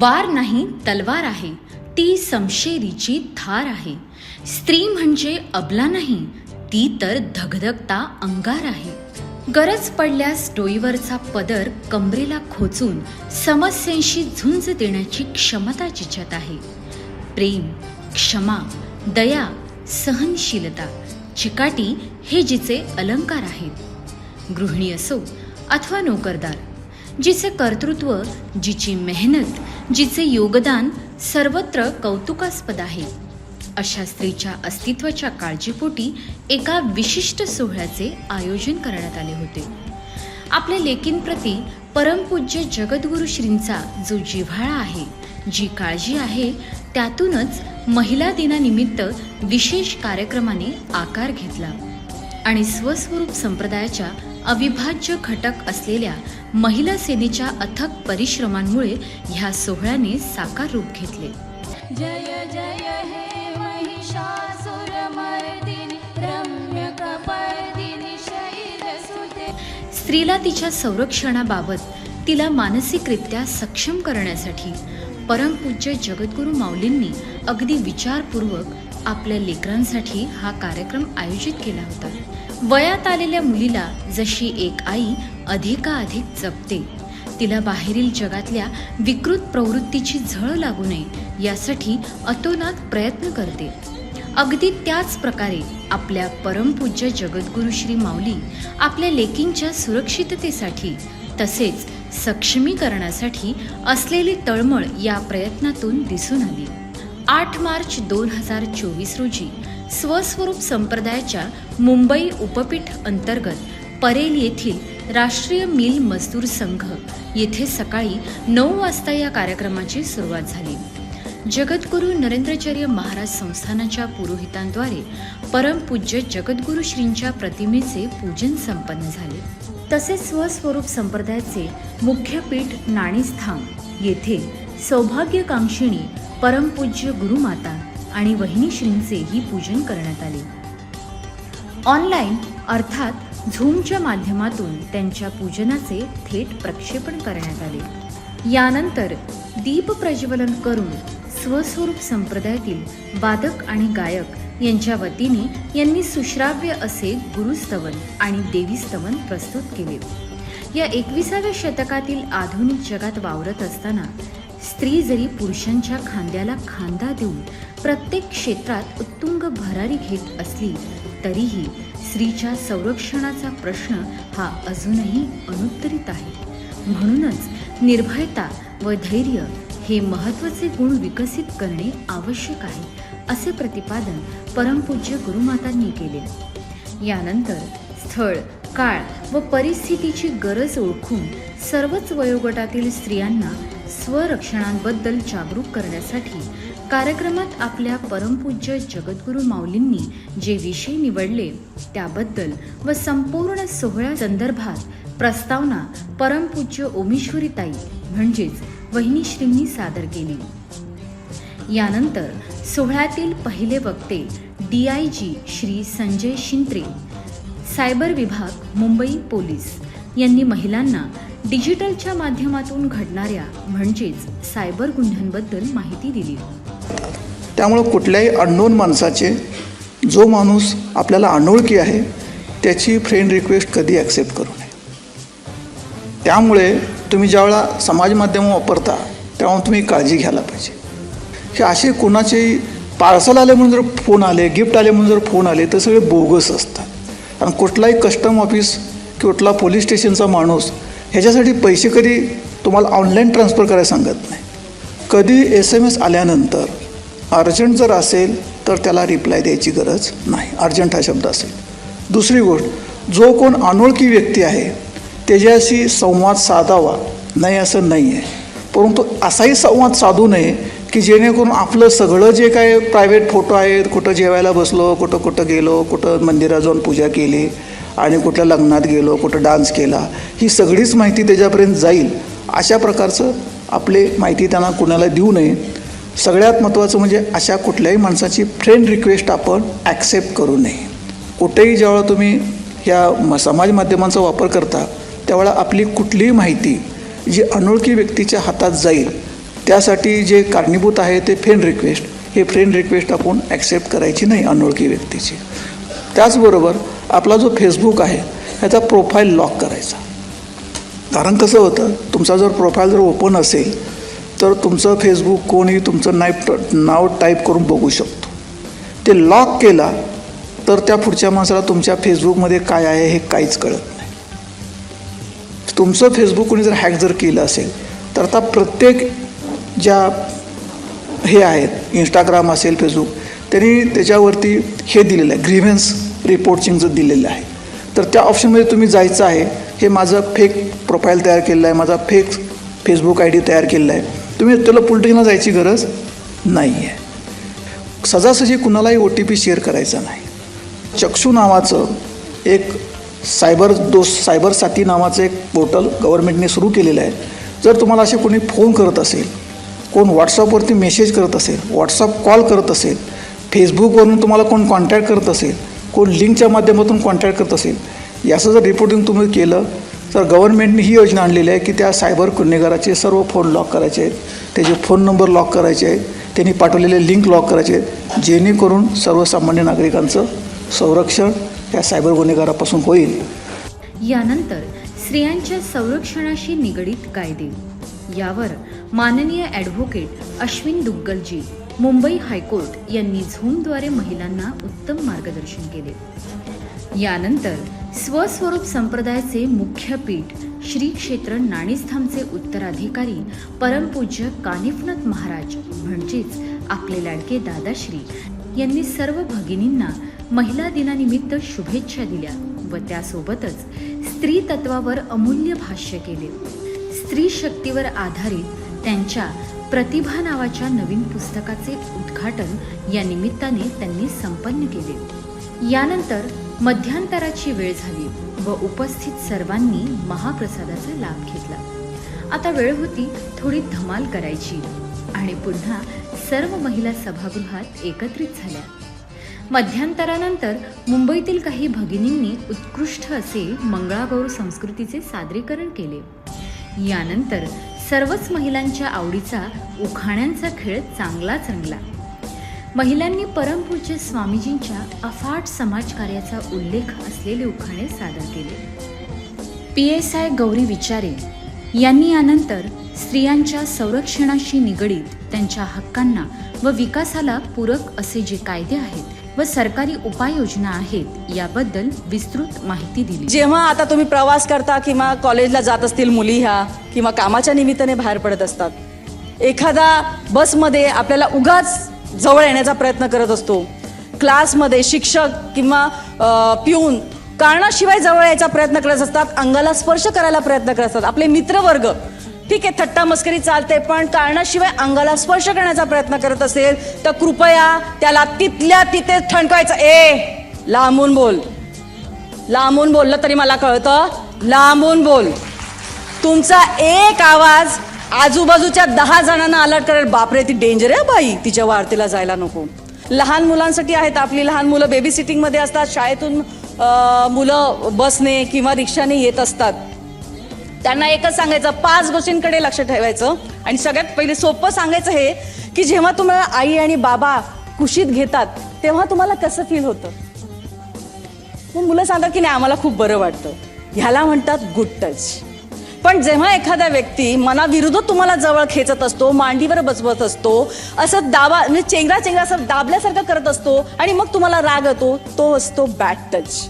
वार नाही तलवार आहे. ती समशेरीची धार आहे. स्त्री म्हणजे अबला नाही ती तर धगधगता अंगार आहे. गरज पडल्यास डोईवरचा पदर कमरेला खोचून समस्येशी झुंज देण्याची क्षमता जिच्यात आहे. प्रेम क्षमा दया सहनशीलता चिकाटी हे जिचे अलंकार आहेत. गृहिणी असो अथवा नोकरदार जिचे कर्तृत्व जिची मेहनत जिचे योगदान सर्वत्र कौतुकास्पद आहे. अशा स्त्रीच्या अस्तित्वाच्या काळजीपोटी एका विशिष्ट सोहळ्याचे आयोजन करण्यात आले होते. आपल्या लेकींप्रती परमपूज्य जगद्गुरु श्रींचा जो जिव्हाळा आहे जी काळजी आहे त्यातूनच महिला दिनानिमित्त विशेष कार्यक्रमाने आकार घेतला. आणि स्वस्वरूप संप्रदायाच्या अविभाज्य घटक असलेल्या महिला सेनेच्या अथक परिश्रमांमुळे ह्या सोहळ्याने साकार रूप घेतले. जय जय हे स्त्रीला तिच्या संरक्षणाबाबत तिला मानसिकरित्या सक्षम करण्यासाठी परमपूज्य जगद्गुरू माऊलींनी अगदी विचारपूर्वक आपल्या लेकरांसाठी हा कार्यक्रम आयोजित केला होता. वयात आलेल्या मुलीला जशी एक आई अधिकाधिक जपते तिला बाहेरील जगातल्या विकृत प्रवृत्तीची झळ लागू नये यासाठी अतोनात प्रयत्न करते. अगदी त्याच प्रकारे आपल्या परमपूज्य जगद्गुरु श्री माऊली आपल्या लेकींच्या सुरक्षिततेसाठी तसेच सक्षमीकरणासाठी असलेली तळमळ या प्रयत्नातून दिसून आली. आठ मार्च दोन हजार चोवीस रोजी स्वस्वरूप संप्रदायाच्या मुंबई उपपीठ अंतर्गत परेल येथील राष्ट्रीय मिल मजदूर संघ येथे सकाळी नऊ वाजता या कार्यक्रमाची सुरुवात झाली. जगद्गुरू नरेंद्रचर्य महाराज संस्थानाच्या पुरोहितांद्वारे परमपूज्य जगद्गुरू श्रींच्या प्रतिमेचे पूजन संपन्न झाले. तसेच स्वस्वरूप संप्रदायाचे मुख्य पीठ नाणीस्थान येथे सौभाग्यकांक्षिणी परमपूज्य गुरुमाता आणि वहिनीश्रींचेही पूजन करण्यात आले. ऑनलाईन अर्थात झूमच्या माध्यमातून त्यांच्या पूजनाचे थेट प्रक्षेपण करण्यात आले. यानंतर दीप प्रज्वलन करून स्वस्वरूप संप्रदायातील वादक आणि गायक यांच्या वतीने यांनी सुश्राव्य असे गुरुस्तवन आणि देवीस्तवन प्रस्तुत केले. या एकविसाव्या शतकातील आधुनिक जगात वावरत असताना स्त्री जरी पुरुषांच्या खांद्याला खांदा देऊन प्रत्येक क्षेत्रात उत्तुंग भरारी घेत असली तरीही स्त्रीच्या संरक्षणाचा प्रश्न हा अजूनही अनुत्तरित आहे. म्हणूनच निर्भयता व धैर्य हे महत्त्वाचे गुण विकसित करणे आवश्यक आहे असे प्रतिपादन परमपूज्य गुरुमातांनी केले. यानंतर स्थळ काळ व परिस्थितीची गरज ओळखून सर्वच वयोगटातील स्त्रियांना स्वरक्षणांबद्दल जागरूक करण्यासाठी कार्यक्रमात आपल्या परमपूज्य जगद्गुरू माऊलींनी जे विषय निवडले त्याबद्दल व संपूर्ण सोहळ्या संदर्भात प्रस्तावना परमपूज्य ओमेश्वरीताई म्हणजेच वहिनीश्रींनी सादर केली. यानंतर सोहळ्यातील पहिले वक्ते D I G Shri Sanjay Shintre cyber विभाग मुंबई पोलीस यांनी महिलांना डिजिटलच्या माध्यमातून घडणाऱ्या म्हणजेच सायबर गुन्ह्यांबद्दल माहिती दिली. त्यामुळं कुठल्याही अननोन माणसाचे जो माणूस आपल्याला अनोळखी आहे त्याची फ्रेंड रिक्वेस्ट कधी ॲक्सेप्ट करू नये. त्यामुळे तुम्ही ज्यावेळा समाज माध्यम वापरता तेव्हा तुम्ही काळजी घ्यायला पाहिजे. की असे कोणाचे पार्सल आले म्हणून जर फोन आले गिफ्ट आले म्हणून जर फोन आले तर सगळे बोगस असतात. कारण कुठलाही कस्टम ऑफिस कुठला पोलीस स्टेशनचा माणूस ह्याच्यासाठी पैसे कधी तुम्हाला ऑनलाईन ट्रान्सफर करायला सांगत नाही. कधी एस एम एस आल्यानंतर अर्जंट जर असेल तर त्याला रिप्लाय द्यायची गरज नाही. अर्जंट हा शब्द असेल. दुसरी गोष्ट जो कोण अनोळखी व्यक्ती आहे त्याच्याशी संवाद साधावा. नाही असं नाही आहे परंतु असाही संवाद साधू नये की जेणेकरून आपलं सगळं जे काय प्रायव्हेट फोटो आहेत कुठं जेवायला बसलो कुठं कुठं गेलो कुठं मंदिरात जाऊन पूजा केली आणि कुठल्या लग्नात गेलो कुठं डान्स केला ही सगळीच माहिती त्याच्यापर्यंत जाईल. अशा प्रकारचं आपले माहिती त्यांना कुणाला देऊ नये. सगळ्यात महत्त्वाचं म्हणजे अशा कुठल्याही माणसाची फ्रेंड रिक्वेस्ट आपण ॲक्सेप्ट करू नये. कुठेही जेव्हा तुम्ही ह्या म समाज माध्यमांचा वापर करता त्यावेळा आपली कुठलीही माहिती जी अनोळखी व्यक्तीच्या हातात जाईल त्यासाठी जे कारणीभूत आहे ते फ्रेंड रिक्वेस्ट हे फ्रेंड रिक्वेस्ट आपण ॲक्सेप्ट करायची नाही अनोळखी व्यक्तीची. त्याचबरोबर आपला जो फेसबुक आहे ह्याचा प्रोफाईल लॉक करायचा. कारण कसं होतं तुमचा जर प्रोफाईल जर ओपन असेल तर तुमचं फेसबुक कोणी तुमचं नाईप नाव टाईप करून बघू शकतो. ते लॉक केला तर त्या पुढच्या माणसाला तुमच्या फेसबुकमध्ये काय आहे हे काहीच कळत नाही. तुमचं फेसबुक कोणी जर हॅक जर केलं असेल तर आता प्रत्येक ज्या हे आहेत इंस्टाग्राम असेल फेसबुक त्यांनी त्याच्यावरती हे दिलेलं आहे ग्रीव्हन्स रिपोर्टिंगचं दिलेलं आहे तर त्या ऑप्शनमध्ये तुम्ही जायचं आहे हे माझं फेक प्रोफाईल तयार केलेलं आहे माझा फेक फेसबुक आय डी तयार केलेला आहे तुम्ही त्याला पोलिटिकला जायची गरज नाही आहे सजासजी कुणालाही ओ टी पी शेअर करायचा नाही. चक्षू नावाचं एक सायबर दोष सायबर साथी नावाचं एक पोर्टल गव्हर्नमेंटने सुरू केलेलं आहे. जर तुम्हाला असे कोणी फोन करत असेल कोण व्हॉट्सअपवरती मेसेज करत असेल व्हॉट्सअप कॉल करत असेल फेसबुकवरून तुम्हाला कोण कॉन्टॅक्ट करत असेल कोण लिंकच्या माध्यमातून कॉन्टॅक्ट करत असेल याचं जर रिपोर्टिंग तुम्ही केलं तर गव्हर्नमेंटने ही योजना आणलेली आहे की त्या सायबर गुन्हेगाराचे सर्व फोन लॉक करायचे आहेत. त्याचे फोन नंबर लॉक करायचे आहेत. त्यांनी पाठवलेले लिंक लॉक करायचे आहेत. जेणेकरून सर्वसामान्य नागरिकांचं संरक्षण त्या सायबर गुन्हेगारापासून होईल. यानंतर स्त्रियांच्या संरक्षणाशी निगडीत कायदे. यावर माननीय advocate Ashwin Duggalji Mumbai high court यांनी झूमद्वारे महिलांना उत्तम मार्गदर्शन केले. यानंतर स्वस्वरूप संप्रदायाचे मुख्य पीठ श्री क्षेत्र नाणीस्थानचे उत्तराधिकारी परमपूज्य कानिफनाथ महाराज म्हणजेच आपले लाडके दादाश्री यांनी सर्व भगिनींना महिला दिनानिमित्त शुभेच्छा दिल्या व त्यासोबतच स्त्री तत्वावर अमूल्य भाष्य केले. स्त्री शक्तीवर आधारित त्यांच्या प्रतिभा नावाच्या नवीन पुस्तकाचे उद्घाटन या निमित्ताने त्यांनी संपन्न केले. यानंतर मध्यांतराची वेळ झाली व उपस्थित सर्वांनी महाप्रसादाचा लाभ घेतला. आता वेळ होती थोडी धमाल करायची आणि पुन्हा सर्व महिला सभागृहात एकत्रित झाल्या. मध्यांतरानंतर मुंबईतील काही भगिनींनी उत्कृष्ट असे मंगळागौर संस्कृतीचे सादरीकरण केले. यानंतर सर्वच महिलांच्या आवडीचा उखाण्यांचा खेळ चांगलाच रंगला. महिलांनी परमपूज्य स्वामीजींच्या अफाट समाजकार्याचा उल्लेख असलेले उखाणे सादर केले. P S I Gauri Vichare यांनी यानंतर स्त्रियांच्या संरक्षणाशी निगडीत त्यांच्या हक्कांना व विकासाला पूरक असे जे कायदे आहेत व सरकारी उपाययोजना आहेत याबद्दल विस्तृत माहिती दिली. जेव्हा आता तुम्ही प्रवास करता किंवा कॉलेजला जात असतील मुली ह्या किंवा कामाच्या निमित्ताने बाहेर पडत असतात एखादा बसमध्ये आपल्याला उगाच जवळ येण्याचा प्रयत्न करत असतो. क्लासमध्ये शिक्षक किंवा पिऊन कारणाशिवाय जवळ यायचा प्रयत्न करत असतात अंगाला स्पर्श करायला प्रयत्न करत असतात. आपले मित्रवर्ग ठीक आहे थट्टा मस्करी चालते पण कारणाशिवाय अंगाला स्पर्श करण्याचा प्रयत्न करत असेल तर कृपया त्याला तिथल्या तिथे ठणकायचं ए लांबून बोल. लांबून बोललं तरी मला कळतं. लांबून बोल. तुमचा एक आवाज आजूबाजूच्या दहा जणांना अलर्ट करेल. बापरे ती डेंजर आहे बाई. तिच्या वारतीला जायला नको. लहान मुलांसाठी आहेत. आपली लहान मुलं बेबी सिटिंगमध्ये असतात. शाळेतून मुलं बसने किंवा रिक्षाने येत असतात. त्यांना एकच सांगायचं पाच गोष्टींकडे लक्ष ठेवायचं. आणि सगळ्यात पहिले सोपं सांगायचं हे की जेव्हा तुम्हाला आई आणि बाबा कुशीत घेतात तेव्हा तुम्हाला कसं फील होतं? मग मुलं सांगतात की नाही आम्हाला खूप बरं वाटतं. ह्याला म्हणतात गुड टच पण जेव्हा एखादा व्यक्ती मनाविरुद्ध तुम्हाला जवळ खेचत असतो मांडीवर बसवत असतो असं दाबा म्हणजे चेंगरा चेंगरा असं दाबल्यासारखं करत असतो आणि मग तुम्हाला राग येतो तो असतो बॅड टच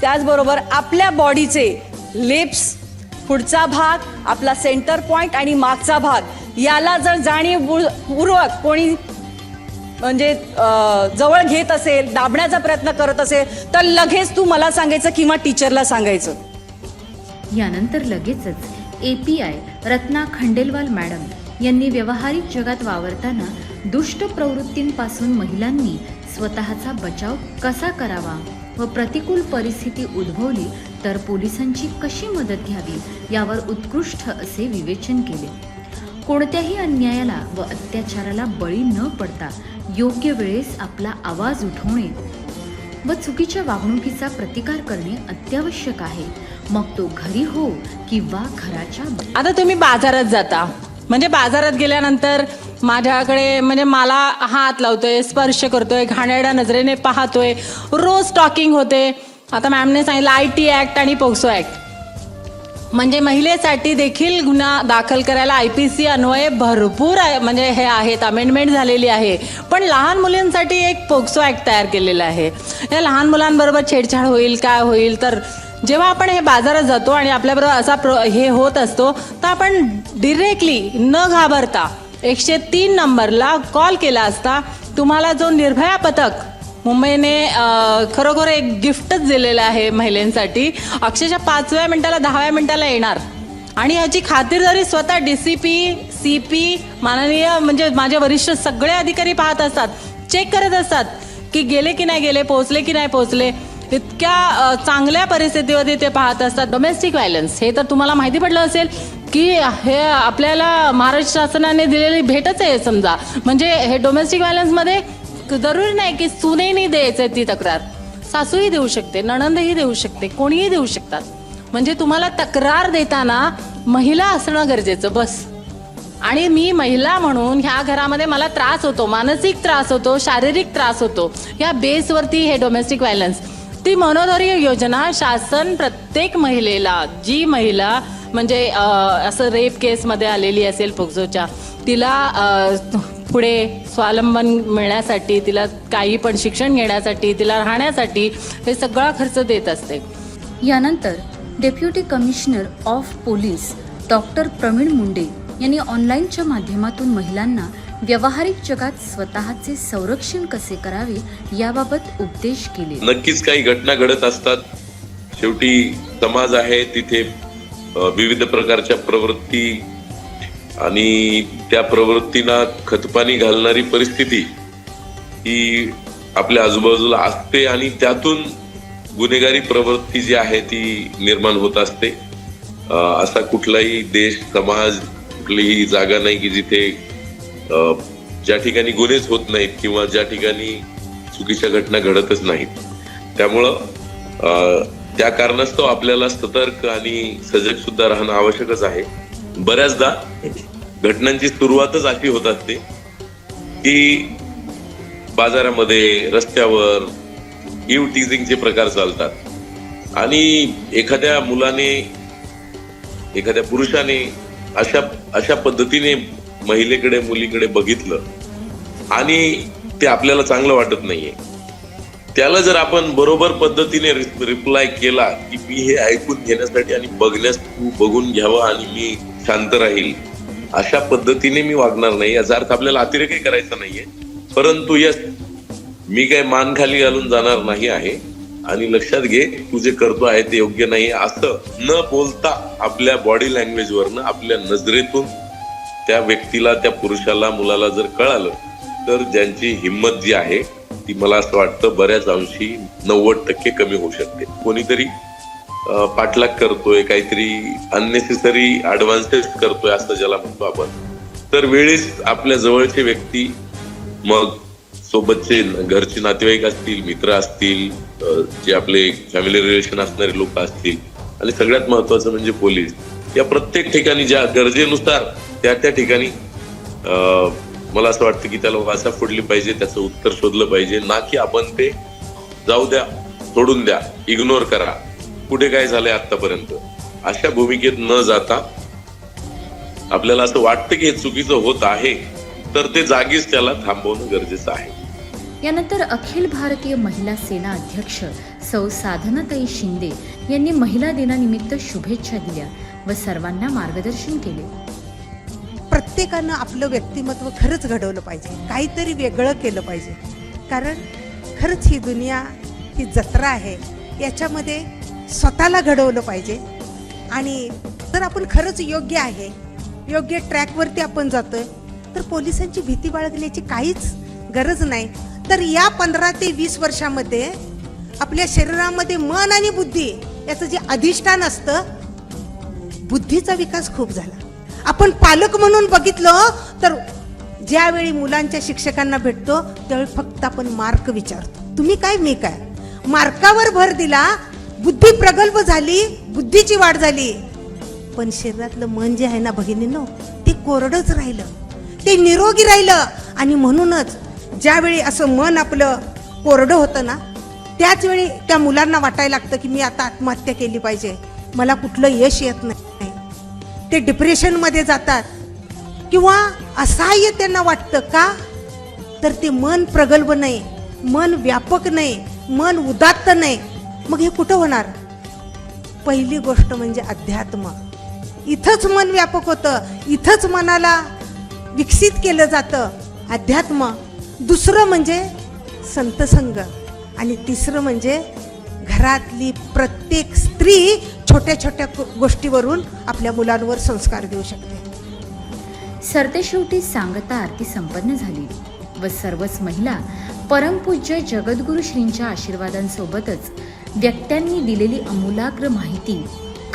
त्याचबरोबर आपल्या बॉडीचे लिप्स पुढचा भाग आपला सेंटर पॉइंट आणि मागचा भाग याला जर जाणीवपूर्वक कोणी म्हणजे जवळ घेत असेल दाबण्याचा प्रयत्न करत असेल तर लगेच तू मला सांगायचं किंवा टीचरला सांगायचं. यानंतर लगेचच A P I Ratna Khandelwal madam यांनी व्यावहारिक जगात वावरताना दुष्ट प्रवृत्तींपासून महिलांनी स्वतःचा बचाव कसा करावा व प्रतिकूल परिस्थिती उद्भवली तर पोलिसांची कशी मदत घ्यावी यावर उत्कृष्ट असे विवेचन केले. कोणत्याही अन्यायाला व अत्याचाराला बळी न पडता योग्य वेळेस आपला आवाज उठवणे व चुकीच्या वागणुकीचा प्रतिकार करणे अत्यावश्यक आहे. मग तो घरी हो किंवा घराच्या आता तुम्ही बाजारात जाता. म्हणजे बाजारात गेल्यानंतर माझ्याकडे म्हणजे मला हात लावतोय स्पर्श करतोय घाणेरड्या नजरेने पाहतोय. रोज टॉकिंग होते. आता मॅमने सांगितलं आय टी ॲक्ट आणि पोक्सो ॲक्ट म्हणजे महिलेसाठी देखील गुन्हा दाखल करायला आय पी सी अन्वये भरपूर म्हणजे हे आहेत अमेंडमेंट झालेली आहे. पण लहान मुलींसाठी एक पोक्सो ॲक्ट तयार केलेलं आहे. या लहान मुलांबरोबर छेडछाड होईल काय होईल तर जेव्हा आपण हे बाजारात जातो आणि आपल्याबरोबर असा प्र हे होत असतो तर आपण डिरेक्टली न घाबरता एकशे तीन नंबरला कॉल केला असता तुम्हाला जो निर्भया पथक मुंबईने खरोखर एक गिफ्टच दिलेलं आहे महिलांसाठी अक्षरशः पाचव्या मिनिटाला दहाव्या मिनिटाला येणार. आणि याची खातिरदारी स्वतः D C P C P माननीय म्हणजे माझे वरिष्ठ सगळे अधिकारी पाहत असतात चेक करत असतात की गेले की नाही गेले पोहोचले की नाही पोहोचले इतक्या चांगल्या परिस्थितीवरती ते पाहत असतात. डोमेस्टिक व्हायलन्स हे तर तुम्हाला माहिती पडलं असेल की हे आपल्याला महाराष्ट्र शासनाने दिलेली भेटच आहे समजा. म्हणजे हे डोमेस्टिक व्हायलन्समध्ये जरुरी नाही की सुनेनी द्यायचं ती तक्रार. सासूही देऊ शकते नणंदही देऊ शकते कोणीही देऊ शकतात. म्हणजे तुम्हाला तक्रार देताना महिला असणं गरजेचं बस. आणि मी महिला म्हणून ह्या घरामध्ये मला त्रास होतो मानसिक त्रास होतो शारीरिक त्रास होतो. या बेसवरती हे डोमेस्टिक व्हायलन्स ती मनोधैर्य योजना शासन प्रत्येक महिलेला जी महिला म्हणजे असं रेप केसमध्ये आलेली असेल पोक्सोच्या तिला पुढे स्वावलंबन मिळण्यासाठी तिला काही पण शिक्षण घेण्यासाठी तिला राहण्यासाठी हे सगळा खर्च देत असते. यानंतर deputy commissioner of police doctor Pravin Munde यांनी ऑनलाईनच्या माध्यमातून महिलांना व्यावहारिक जगात स्वतःचे संरक्षण कसे करावे याबाबत उपदेश केले. नक्कीच काही घटना घडत असतात. शेवटी समाज आहे तिथे विविध प्रकारच्या प्रवृत्ती आणि त्या प्रवृत्तींना खतपाणी घालणारी परिस्थिती ही आपल्या आजूबाजूला असते आणि त्यातून गुन्हेगारी प्रवृत्ती जी आहे ती निर्माण होत असते. असा कुठलाही देश समाज कुठलीही जागा नाही की जिथे ज्या ठिकाणी गुन्हेच होत नाहीत किंवा ज्या ठिकाणी चुकीच्या घटना घडतच नाहीत. त्यामुळं त्या कारणास्तव आपल्याला सतर्क आणि सजग सुद्धा राहणं आवश्यकच आहे. बऱ्याचदा घटनांची सुरुवातच अशी होत असते की बाजारामध्ये रस्त्यावर इव टीजिंगचे प्रकार चालतात. आणि एखाद्या मुलाने एखाद्या पुरुषाने अशा अशा पद्धतीने महिलेकडे मुलीकडे बघितलं आणि ते आपल्याला चांगलं वाटत नाहीये. त्याला जर आपण बरोबर पद्धतीने रिप्लाय केला की मी हे ऐकून घेण्यासाठी आणि बघण्यास तू बघून घ्यावं आणि मी शांत राहील अशा पद्धतीने मी वागणार नाही. याचा अर्थ आपल्याला अतिरेकही करायचा नाहीये. परंतु यस मी काय मान खाली घालून जाणार नाही आहे आणि लक्षात घे तू जे करतो आहे ते योग्य नाही. असं न बोलता आपल्या बॉडी लँग्वेजवरनं आपल्या नजरेतून त्या व्यक्तीला त्या पुरुषाला मुलाला जर कळालं तर ज्यांची हिंमत जी आहे ती मला असं वाटतं बऱ्याच अंशी नव्वद टक्के कमी होऊ शकते. कोणीतरी पाठलाग करतोय काहीतरी अननेसेसरी ऍडव्हान्सेस करतोय असं ज्याला म्हणतो आपण. तर वेळेस आपल्या जवळचे व्यक्ती मग सोबतचे घरचे नातेवाईक असतील मित्र असतील जे आपले फॅमिली रिलेशन असणारे लोक असतील आणि सगळ्यात महत्वाचं म्हणजे पोलीस या प्रत्येक ठिकाणी ज्या गरजेनुसार त्या त्या ठिकाणी अं, मला असं वाटतं की त्याला वासा फोडली पाहिजे त्याचं उत्तर शोधलं पाहिजे. ना की आपण ते जाऊ द्या सोडून द्या इग्नोर करा. कुठे काय झालंय आतापर्यंत अशा भूमिकेत न जाता आपल्याला असं वाटतं की हे चुकीचं होत आहे तर ते जागीच त्याला थांबवणं गरजेचं आहे. यानंतर अखिल भारतीय महिला सेना अध्यक्ष सौ साधनाताई शिंदे यांनी महिला दिनानिमित्त शुभेच्छा दिल्या. व सर्वांना मार्गदर्शन केले. प्रत्येकानं आपलं व्यक्तिमत्व खरंच घडवलं पाहिजे. काहीतरी वेगळं केलं पाहिजे. कारण खरंच ही दुनिया ही जत्रा आहे याच्यामध्ये स्वतःला घडवलं पाहिजे. आणि जर आपण खरंच योग्य आहे योग्य ट्रॅकवरती आपण जातोय तर पोलिसांची भीती बाळगण्याची काहीच गरज नाही. तर या पंधरा ते वीस वर्षामध्ये आपल्या शरीरामध्ये मन आणि बुद्धी याचं जे अधिष्ठान असतं बुद्धीचा विकास खूप झाला. आपण पालक म्हणून बघितलं तर ज्यावेळी मुलांच्या शिक्षकांना भेटतो त्यावेळी फक्त आपण मार्क विचारतो. तुम्ही काय मी काय? मार्कावर भर दिला बुद्धी प्रगल्भ झाली बुद्धीची वाढ झाली. पण शरीरातलं मन जे आहे ना भगिनीनो ते कोरडंच राहिलं. ते निरोगी राहिलं. आणि म्हणूनच ज्यावेळी असं मन आपलं कोरडं होतं ना त्याच वेळी त्या मुलांना वाटायला लागतं की मी आता आत्महत्या केली पाहिजे. मला कुठलं यश येत नाही. ते डिप्रेशनमध्ये जातात. किंवा असहाय्य त्यांना वाटतं का? तर ते मन प्रगल्भ नाही मन व्यापक नाही मन उदात्त नाही. मग हे कुठं होणार? पहिली गोष्ट म्हणजे अध्यात्म. इथंच मन व्यापक होतं इथंच मनाला विकसित केलं जातं अध्यात्म. दुसरं म्हणजे संतसंग. आणि तिसरं म्हणजे घरातली प्रत्येक स्त्री छोट्या छोट्या गोष्टीवरून आपल्या मुलांवर संस्कार देऊ शकते. सरतेशेवटी सांगता आरती संपन्न झाली व सर्वच महिला परमपूज्य जगद्गुरु श्रींच्या आशीर्वादांसोबतच व्यक्त्यांनी दिलेली अमूलाग्र माहिती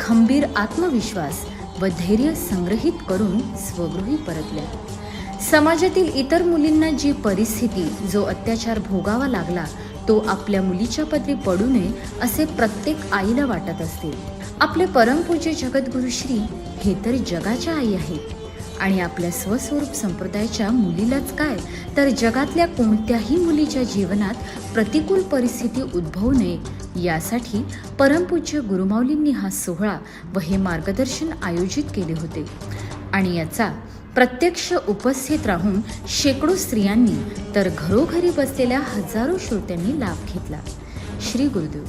खंबीर आत्मविश्वास व धैर्य संग्रहित करून स्वगृही परतल्या. समाजातील इतर मुलींना जी परिस्थिती जो अत्याचार भोगावा लागला तो आपल्या मुलीच्या पदरी पडू नये असे प्रत्येक आईला वाटत असते. आपले परमपूज्य जगद्गुरु श्री हे तर जगाच्या आई आहेत. आणि आपल्या स्वस्वरूप संप्रदायाच्या मुलीलाच काय? तर जगातल्या कोणत्याही मुलीच्या जीवनात प्रतिकूल परिस्थिती उद्भवू नये यासाठी परमपूज्य गुरुमाऊलींनी हा सोहळा व हे मार्गदर्शन आयोजित केले होते. आणि याचा प्रत्यक्ष उपस्थित राहून शेकडो स्त्रियांनी तर घरोघरी बसलेल्या हजारो श्रोत्यांनी लाभ घेतला. श्री गुरुदेव.